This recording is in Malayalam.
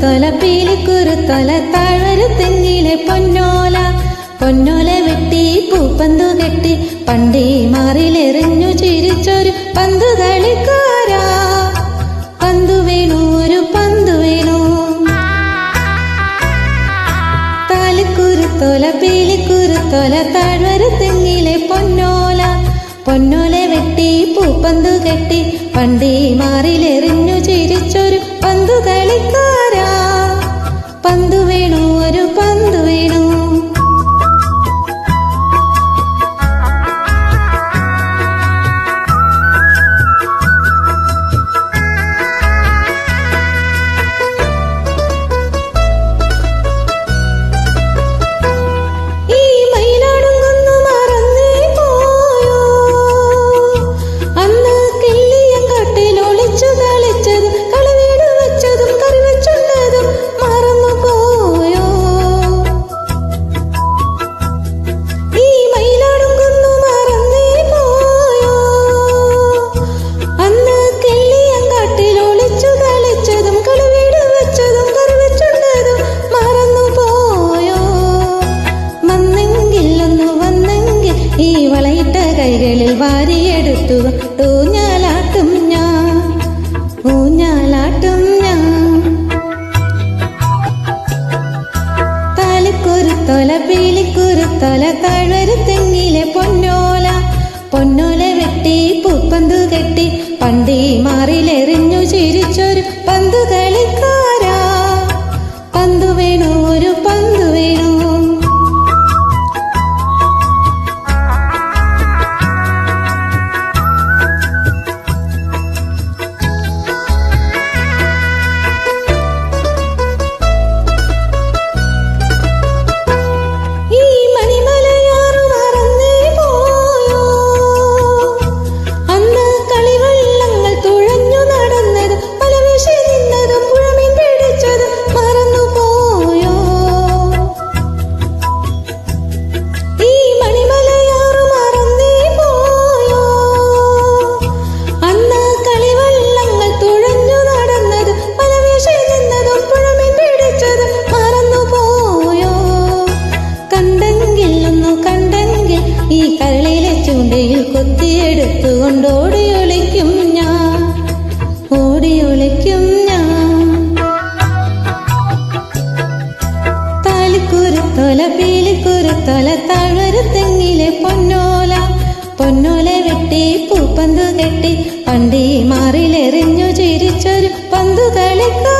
പീലിക്കുരുത്തോല താഴ്വര തെങ്ങിലെ പൊന്നോല പൊന്നോല വെട്ടി പൂപ്പന്തു കെട്ടി പണ്ടേ മാറിലെറിഞ്ഞു ചിരിച്ചൊരു പന്തു കളിക്കാരാ പന്തു ഒരു പന്തു വേണു താലിക്കുരുത്തോല പീലിക്കുരുത്തോല തെങ്ങിലെ പൊന്നോല പൊന്നോല വെട്ടി പൂപ്പന്തു കെട്ടി പണ്ടേ മാറിലെറിഞ്ഞു ചിരിച്ചൊരു കൈകളിൽ വാരിയെടുത്തു ഊഞ്ഞാലാട്ടും ഞാൻ ഊഞ്ഞാലാട്ടും ഞാൻ. താലിക്കുരുത്തോല തൊല താഴ്വരു തെങ്ങിലെ പൊന്നോല പൊന്നോല വെട്ടി പൂപ്പന്തു കെട്ടി പണ്ടി മാറിലെറിഞ്ഞു ചിരിച്ചൊരു പന്തു ചൂണ്ടയിൽ കൊത്തിയെടുത്തു കൊണ്ടോടിയൊളിക്കും ഞാൻ. ഓടിയൊളിക്കും ഞാൻ. താലിക്കുരുത്തോല പീലിക്കുരുത്തോല താഴ്വര തെങ്ങിലെ പൊന്നോല. പൊന്നോല വെട്ടി പൂപ്പന്തു കെട്ടി പണ്ടി മാറിലെറിഞ്ഞു ചിരിച്ചൊരു പന്തു കളിക്കാ